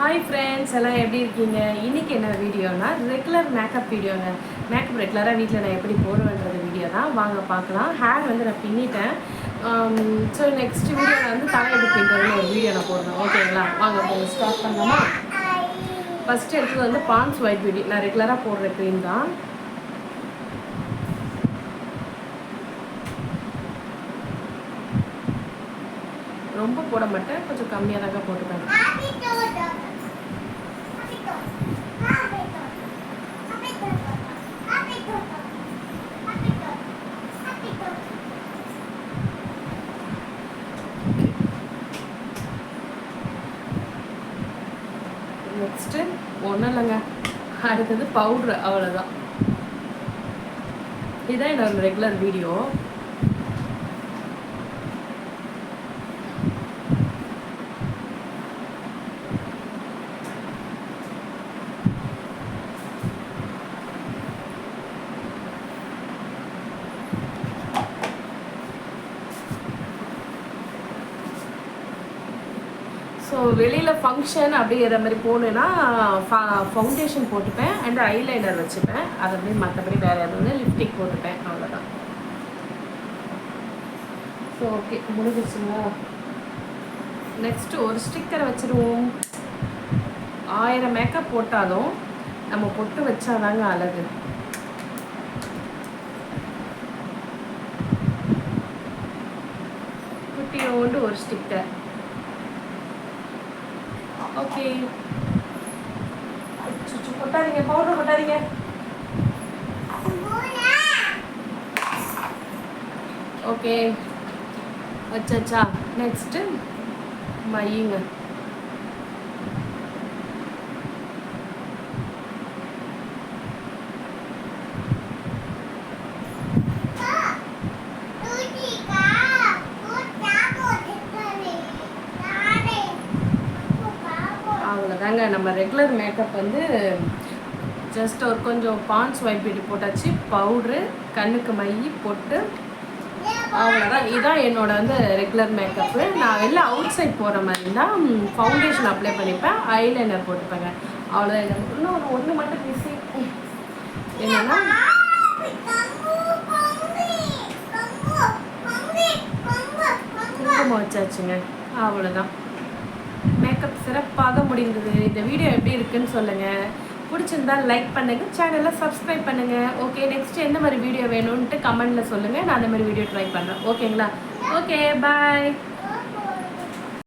Hi friends எல்லாம் எப்படி இருக்கீங்க? இன்னைக்கு என்ன வீடியோனா ரெகுலர் மேக்கப் வீடியோங்க. மேக்கப் ரெகுலராக வீட்டில் நான் எப்படி போடுவேன்றது வீடியோ தான். வாங்க பார்க்கலாம். ஹேர் வந்து நான் பின்னிட்டேன். ஸோ நெக்ஸ்ட் வீடியோவில் வந்து தலை எப்படி பின்னுறதுன்னு ஒரு வீடியோ நான் போடுறேன் ஓகேங்களா வாங்க போங்க. ஸ்டார்ட் பண்ணலாமா? ஃபஸ்ட்டு எடுத்தது வந்து பான்ஸ் ஒயிட் பியூட்டி நான் ரெகுலராக போடுற க்ரீம் தான். ரொம்ப போட மாட்டேன். கொஞ்சம் கம்மியாக தாங்க போட்டுப்பேன். நெக்ஸ்ட்டு ஒன்றும் இல்லைங்க. அடுத்தது பவுட்ரு அவ்வளோதான் இதான் என்னோட ரெகுலர் வீடியோ ஸோ வெளியில் ஃபங்க்ஷன் அப்படிங்கிற மாதிரி போகணுன்னா ஃபவுண்டேஷன் போட்டுப்பேன் அண்ட் ஐலைனர் வச்சுப்பேன். அது அப்படி மற்றபடி வேறு எதுவும் லிப்டிக் போட்டுப்பேன். அவ்வளோதான் ஸோ ஓகே முடிஞ்சிச்சுங்களா நெக்ஸ்ட்டு ஒரு ஸ்டிக்கரை வச்சுருவோம். ஆயிரம் மேக்கப் போட்டாலும் நம்ம பொட்டு வச்சாதாங்க அழகு. குட்டியோண்டு ஒரு ஸ்டிக்கர் ஓகே சுச்சு கொட்டாதீங்க பவுடர் கொட்டாதீங்க. ஓகே அச்சா நெக்ஸ்ட்டு மையுங்க. அவ்வளோதாங்க நம்ம ரெகுலர் மேக்கப் வந்து ஜஸ்ட் ஒரு கொஞ்சம் பான்ஸ் ஒயிட் போட்டாச்சு பவுட்ரு கண்ணுக்கு மை போட்டு அவ்வளோதான் இதுதான் என்னோட வந்து ரெகுலர் மேக்கப்பு நான் வெளில அவுட் சைட் போகிற மாதிரி தான் ஃபவுண்டேஷன் அப்ளை பண்ணிப்பேன் ஐலைனர் போட்டுப்பேங்க. அவ்வளோதான் என்ன இன்னும் ஒரு ஒன்று மட்டும் மிஸ்ஸிங் என்னென்னா குங்குமம் வச்சாச்சுங்க. அவ்வளோதான் மேக்கப் சிறப்பாக முடிந்தது. இந்த வீடியோ எப்படி இருக்குன்னு சொல்லுங்கள் பிடிச்சிருந்தா லைக் பண்ணுங்கள் சேனலை சப்ஸ்கிரைப் பண்ணுங்கள் ஓகே நெக்ஸ்ட் எந்த மாதிரி வீடியோ வேணும்ன்ட்டு கமெண்டில் சொல்லுங்கள் நான் அந்த மாதிரி வீடியோ ட்ரை பண்ணுறேன் ஓகேங்களா ஓகே பாய்